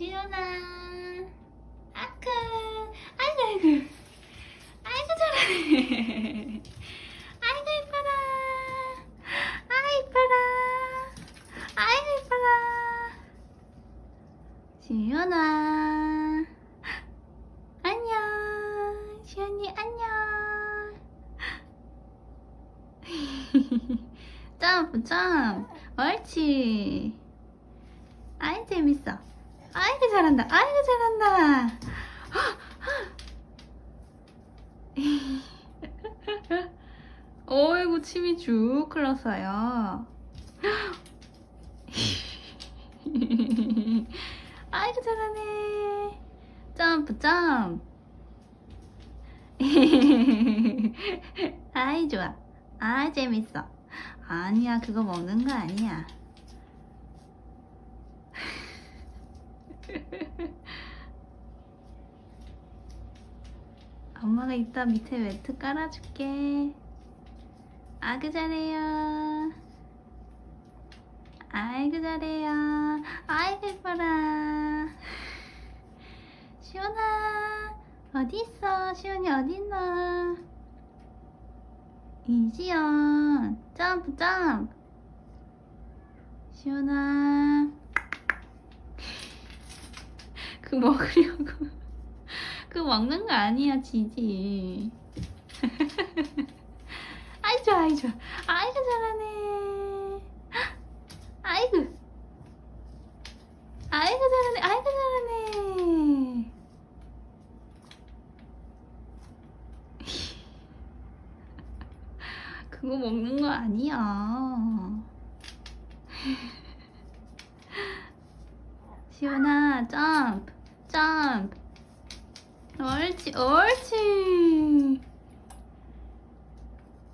지연아. 아크. 아이고 아이고. 아이고 잘하네. 아이고 이뻐라. 아이고 이뻐라. 아이고 이뻐라. 지연아. 안녕. 지연이 안녕. 점프 점프. 옳지. 아이 재밌어. 아이고 잘한다. 아이고 잘한다. 어이구 침이 쭉 흘렀어요. 아이고 잘하네. 점프 점프 아이 좋아. 아 재밌어. 아니야 그거 먹는 거 아니야 엄마가 이따 밑에 매트 깔아줄게. 아그 잘해요. 아이고 잘해요. 아이고 예뻐라. 시원아 어디 있어? 시원이 어디 있나? 이지연 점프 점프. 시원아 그 먹으려고. 그거 먹는 거 아니야 지지. 아이 좋아 아이 좋아 아이고 잘하네. 아이고. 아이고 잘하네. 아이고 잘하네. 그거 먹는 거 아니야. 시원아 점프 점프 옳지 옳지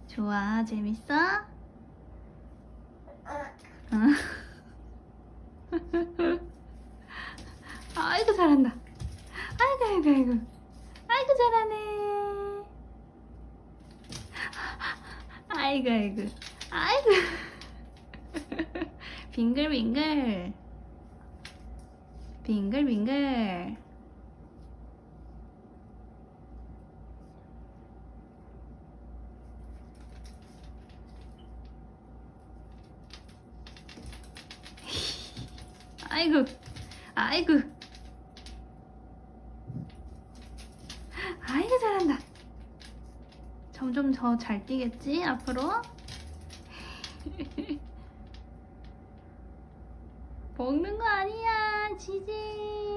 좋아 재밌어? 응. 아이고 잘한다. 아이고 아이고 아이고 아이고 잘하네. 아이고 아이고 아이고 빙글빙글 빙글빙글. 아이고 아이고. 아이고 잘한다. 점점 더 잘 뛰겠지 앞으로? 먹는 거 아니야 지지.